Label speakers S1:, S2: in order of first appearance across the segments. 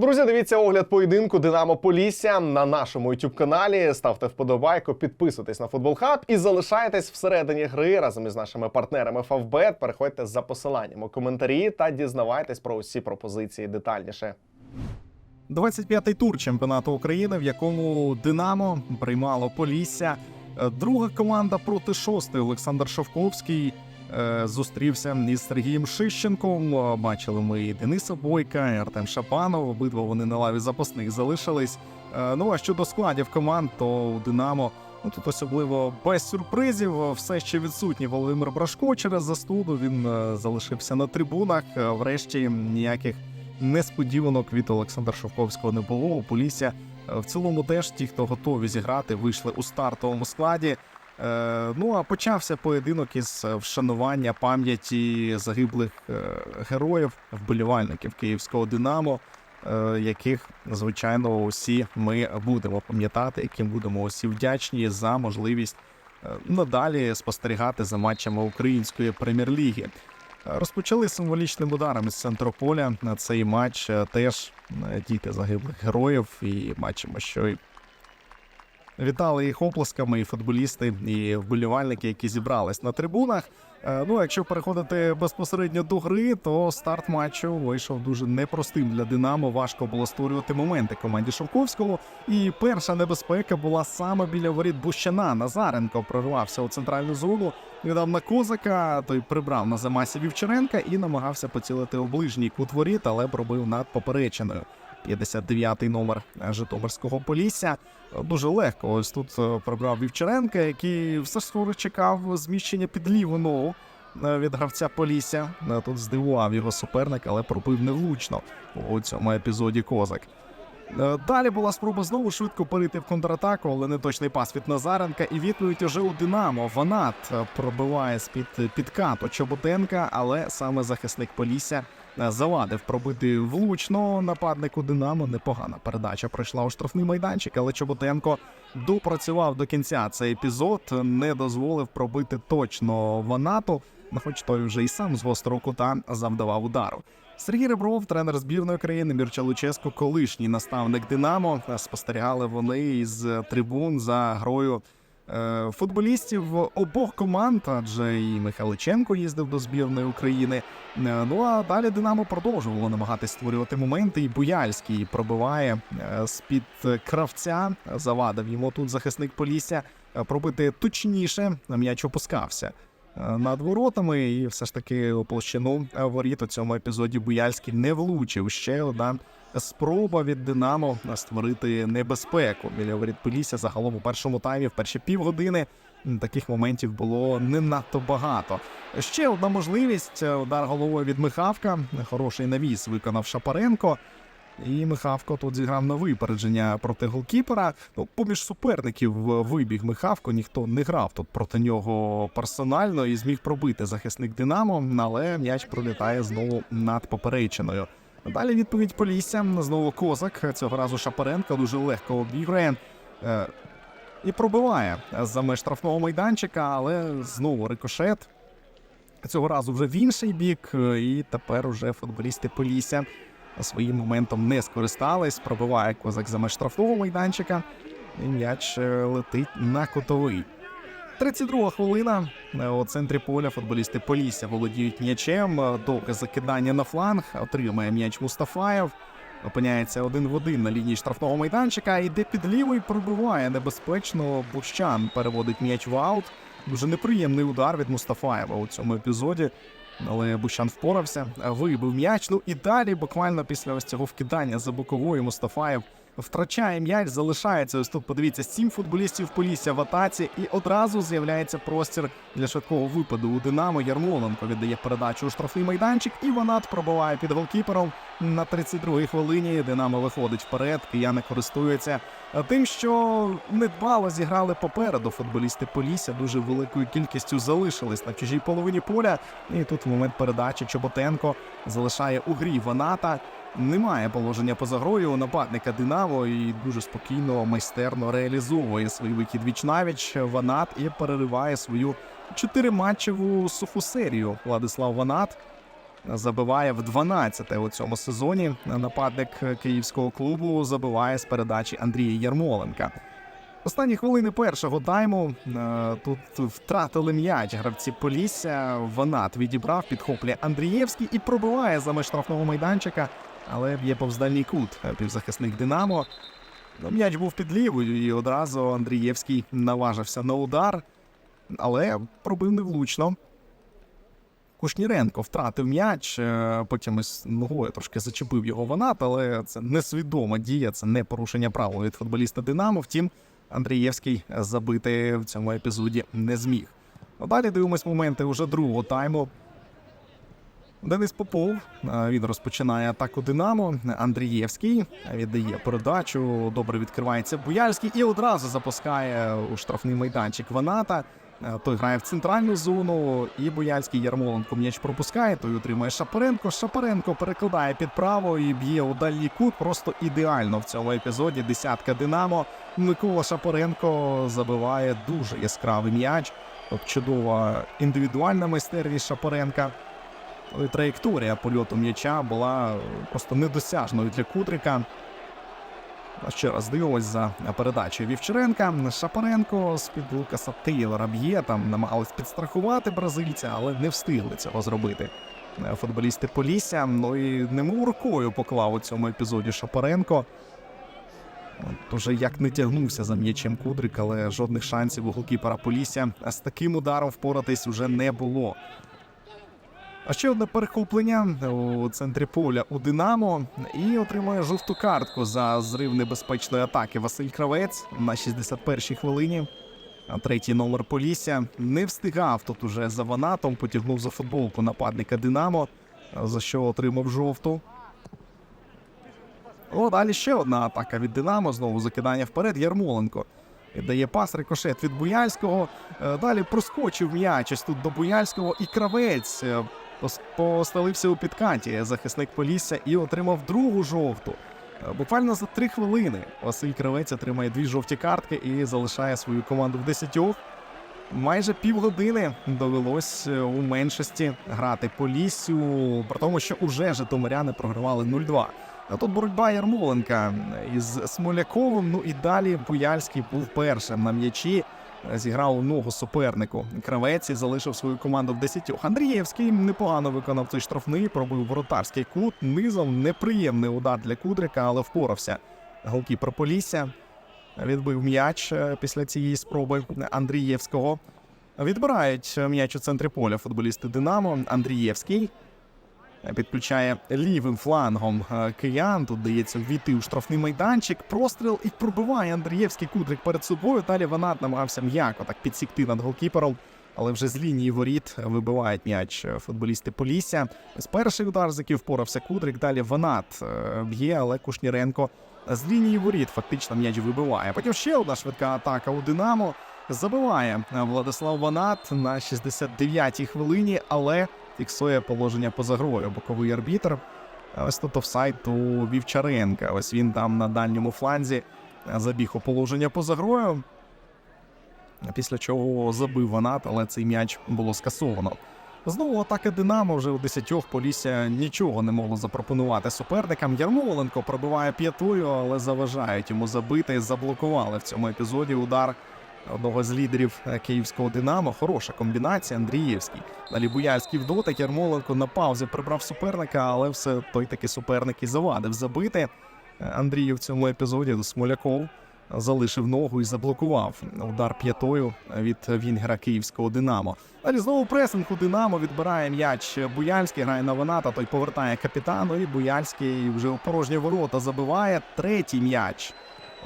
S1: Друзі, дивіться огляд поєдинку Динамо Полісся на нашому youtube каналі. Ставте вподобайку, підписуйтесь на футбол хаб і залишайтесь всередині гри разом із нашими партнерами Favbet. Переходьте за посиланням у коментарі та дізнавайтесь про усі пропозиції детальніше.
S2: 25-й тур чемпіонату України, в якому Динамо приймало Полісся. Друга команда проти шостої Олександр Шовковський зустрівся із Сергієм Шищенком. Е, Бачили ми і Дениса Бойка, і Артем Шапанов. Обидва вони на лаві запасних залишились. Е, Ну а щодо складів команд, то у Динамо. Ну тут особливо без сюрпризів. Все ще відсутній Володимир Брашко через застуду. Він е, залишився на трибунах. Е, Врешті ніяких несподіванок від Олександра Шовковського не було. У Полісся е, в цілому теж ті, хто готові зіграти, вийшли у стартовому складі. Е, ну а почався поєдинок із е, вшанування пам'яті загиблих е, героїв, вболівальників київського Динамо, яких звичайно усі ми будемо пам'ятати, яким будемо усі вдячні за можливість надалі спостерігати за матчами української прем'єр-ліги. Розпочали символічним ударом із центру поля на цей матч. Теж діти загиблих героїв, і бачимо, що вітали їх оплесками, і футболісти, і вболівальники, які зібрались на трибунах. Е, Ну, якщо переходити безпосередньо до гри, то старт матчу вийшов дуже непростим для Динамо. Важко було створювати моменти команді Шовковського. І перша небезпека була саме біля воріт Бущана. Назаренко прорвався у центральну зону. Віддав на козака, той прибрав на замасі Вівчаренка і намагався поцілити у ближній кут воріт, але пробив над поперечиною. 59-й номер Житомирського Полісся. Дуже легко. Ось тут е, прибрав Вівчаренка, який все скоро чекав зміщення під ліву ногу е, від гравця Полісся. Е, Тут здивував його суперник, але пробив невлучно у цьому епізоді козак. Е, Далі була спроба знову швидко перейти в контратаку, але неточний пас від Назаренка. І відповідь уже у Динамо. Ванат е, пробиває з-під підкату Чоботенка, але саме захисник Полісся е, завадив пробити влучно нападнику Динамо. Непогана передача пройшла у штрафний майданчик, але Чоботенко допрацював до кінця цей епізод, не дозволив пробити точно Ванату, ну, хоч той вже і сам з гострого кута завдавав удару. Сергій Ребров, тренер збірної країни Мірча Луческо, колишній наставник Динамо. Спостерігали вони із трибун за грою е, футболістів обох команд, адже і Михайличенко їздив до збірної України. Е, Ну а далі Динамо продовжувало намагатись створювати моменти. І Буяльський пробиває е, з-під кравця. Завадив йому тут захисник Полісся е, пробити точніше. М'яч опускався е, над воротами, і все ж таки площину е, воріт у цьому епізоді Буяльський не влучив. Ще одна спроба від Динамо створити небезпеку біля воріт. Загалом у першому таймі, в перші півгодини. Таких моментів було не надто багато. Ще одна можливість е, удар головою від Михавка. Хороший навіс виконав Шапаренко. І Михавко тут зіграв на випередження проти голкіпера. Ну, поміж суперників вибіг Михавко, ніхто не грав тут проти нього персонально і зміг пробити захисник Динамо, але м'яч пролітає знову над поперечиною. Далі відповідь Полісся. Знову козак. Цього разу Шапаренко дуже легко обігрує. е, І пробиває за меж штрафного майданчика, але знову рикошет. Цього разу вже в інший бік, е, і тепер уже футболісти Полісся своїм моментом не скористались. Пробиває козак за меж штрафного майданчика. І м'яч е, летить на кутовий. 32 хвилина. У центрі поля футболісти Полісся володіють м'ячем. Довге закидання на фланг. Отримує м'яч Мустафаєв. Опиняється один в один на лінії штрафного майданчика. Іде під лівий, пробиває небезпечно. Бущан переводить м'яч в аут. Дуже неприємний удар від Мустафаєва у цьому епізоді. Але Бущан впорався, вибив м'яч. Ну і далі, буквально після ось цього вкидання за боковою Мустафаєв втрачає м'яч, залишається ось тут. Подивіться, сім футболістів Полісся в атаці, і одразу з'являється простір для швидкого випаду у Динамо. Ярмоленко віддає передачу у штрафний майданчик, і Ванат пробиває під голкіпером на 32-й хвилині. Динамо виходить вперед. Кияни користуються тим, що недбало зіграли попереду. Футболісти Полісся дуже великою кількістю залишились на чужій половині поля. І тут в момент передачі Чоботенко залишає у грі Ваната. Немає положення поза грою у нападника Динамо і дуже спокійно, майстерно реалізовує свій вихід вічнавіч Ванат і перериває свою чотириматчеву суху серію. Владислав Ванат забиває в 12-те у цьому сезоні. Нападник київського клубу забиває з передачі Андрія Ярмоленка. Останні хвилини першого тайму е, тут втратили м'яч гравці Полісся. Ванат відібрав, підхоплює Андрієвський і пробиває за меж штрафного майданчика, але б'є повз дальній кут півзахисник Динамо. Ну, м'яч був під лівою, і одразу Андрієвський наважився на удар, але пробив невлучно. Кушніренко втратив м'яч, е, потім із ногою трошки зачепив його ванат, але це несвідома дія, це не порушення правил від футболіста Динамо. Втім, Андрієвський забити в цьому епізоді не зміг. Ну, далі дивимось моменти уже другого тайму. Денис Попов він розпочинає атаку Динамо. Андрієвський віддає передачу. Добре відкривається Буяльський і одразу запускає у штрафний майданчик Ваната. Той грає в центральну зону, і Бояльський Ярмоленко м'яч пропускає. Той утримує Шапаренко. Шапаренко перекладає під право і б'є у дальній кут. Просто ідеально в цьому епізоді. Десятка Динамо. Микола Шапаренко забиває дуже яскравий м'яч. От чудова індивідуальна майстерність Шапаренка. Траєкторія польоту м'яча була просто недосяжною для Кудрика. Ще раз дивимось за передачею Вівчаренка. Шапаренко з-під Лукаса Тейлора б'є, там намагались підстрахувати бразильця, але не встигли цього зробити. Е, Футболісти Полісся, ну і немов рукою поклав у цьому епізоді Шапаренко. От Уже як не тягнувся за м'ячем Кудрик, але жодних шансів у голкіпера Полісся з таким ударом впоратись уже не було. А ще одне перехоплення у центрі поля у Динамо і отримує жовту картку за зрив небезпечної атаки Василь Кравець на 61-й хвилині. Третій номер Полісся не встигав тут уже за ванатом, потягнув за футболку нападника Динамо, за що отримав жовту. О, далі ще одна атака від Динамо. Знову закидання вперед. Ярмоленко дає пас рикошет від Буяльського. Е, Далі проскочив м'яч ось тут до Буяльського і кравець е, поставився у підкаті захисник Полісся і отримав другу жовту. Е, Буквально за три хвилини Василь Кравець отримає дві жовті картки і залишає свою команду в десятьох. Майже півгодини довелось е, у меншості грати Поліссю, при тому, що уже житомиряни програвали 0-2. А тут боротьба Ярмоленка із Смоляковим. Ну і далі Буяльський був першим на м'ячі. Зіграв у ногу супернику. Кравець залишив свою команду в десятьох. Андрієвський непогано виконав цей штрафний, пробив воротарський кут. Низом неприємний удар для Кудрика, але впорався. Голкіпер Полісся відбив м'яч е, після цієї спроби Андрієвського. Відбирають м'яч у центрі поля футболісти Динамо. Андрієвський підключає лівим флангом е, киян. Тут дається ввійти у штрафний майданчик. Простріл і пробиває Андрієвський кудрик перед собою. Далі Ванат намагався м'яко так підсікти над голкіпером. Але вже з лінії воріт вибивають м'яч футболісти Полісся. З перший удар, з який впорався Кудрик. Далі Ванат е, б'є, але Кушніренко з лінії воріт фактично м'яч вибиває. Потім ще одна швидка атака у Динамо. Забиває Владислав Ванат на 69-й хвилині, але фіксує положення поза грою. Боковий арбітр. Ось тут офсайд у Вівчаренка. Ось він там на дальньому фланзі забіг у положення поза грою. Після чого забив Ванат, але цей м'яч було скасовано. Знову атака Динамо вже у десятьох Полісся нічого не могло запропонувати суперникам. Ярмоленко пробиває п'ятою, але заважають йому забити. Заблокували в цьому епізоді удар одного з лідерів е, київського Динамо. Хороша комбінація. Андрієвський. Далі Буяльський в. Ярмоленко на паузі прибрав суперника, але все той таки суперник і завадив забити. Е, Андрію в цьому епізоді Смоляков залишив ногу і заблокував удар п'ятою від Вінгера київського Динамо. Далі знову пресинг Динамо відбирає м'яч Буяльський, грає на Ваната, той повертає капітану, і Буяльський вже у порожні ворота забиває третій м'яч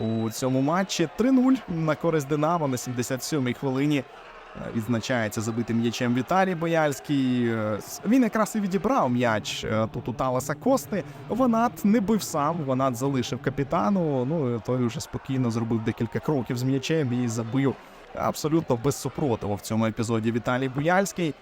S2: у цьому матчі. 3-0 на користь Динамо на 77-й хвилині. Е, Відзначається забитим м'ячем Віталій Бояльський. Е, Він якраз і відібрав м'яч е, тут у Таласа Кости. Ванат не бив сам. Ванат залишив капітану. Ну той вже спокійно зробив декілька кроків з м'ячем і забив абсолютно без супротиву в цьому епізоді Віталій Бояльський.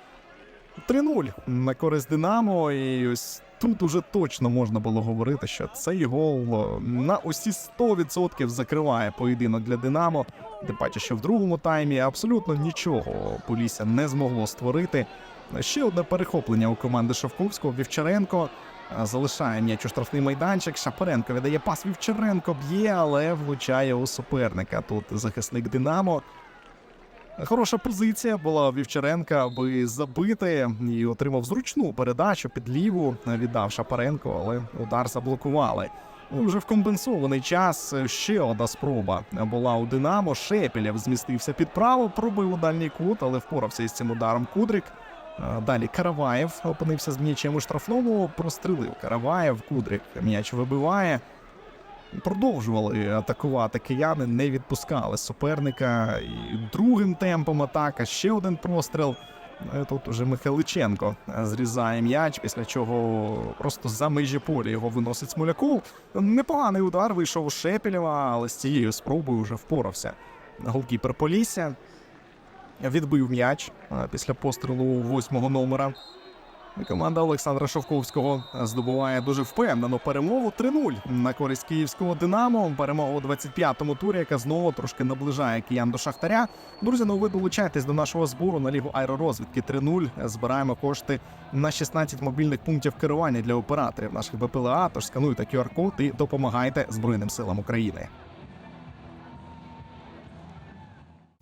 S2: 3-0 на користь Динамо. І ось тут уже точно можна було говорити, що цей гол на усі 100% закриває поєдинок для Динамо. Тим паче, що в другому таймі абсолютно нічого Полісся не змогло створити. Ще одне перехоплення у команди Шовковського. Вівчаренко е, залишає м'яч у штрафний майданчик. Шапаренко віддає пас Вівчаренко, б'є, але влучає у суперника. Тут захисник Динамо. Хороша позиція була Вівчаренка, аби забити і отримав зручну передачу під ліву. Віддав Шапаренко, але удар заблокували. Ну, Вже в компенсований час ще одна спроба була у Динамо. Шепелєв змістився під право, пробив у дальній кут, але впорався із цим ударом Кудрик. Далі Караваєв опинився з м'ячем у штрафному, прострелив Караваєв, Кудрик м'яч вибиває. Продовжували атакувати кияни, не відпускали суперника. І другим темпом атака ще один простріл. Ну, Тут уже Михайличенко зрізає м'яч, після чого просто за межі поля його виносить Смоляков. Непоганий удар вийшов у Шепелєва, але з цією спробою вже впорався. Голкіпер Полісся відбив м'яч після пострілу восьмого номера. Команда Олександра Шовковського здобуває дуже впевнену перемогу 3-0 на користь київського Динамо. Перемога у 25-му турі, яка знову трошки наближає киян до Шахтаря. Друзі, ну ви долучайтесь до нашого збору на лігу аеророзвідки 3-0. Збираємо кошти на 16 мобільних пунктів керування для операторів наших БПЛА. Тож скануйте QR-код і допомагайте Збройним силам України.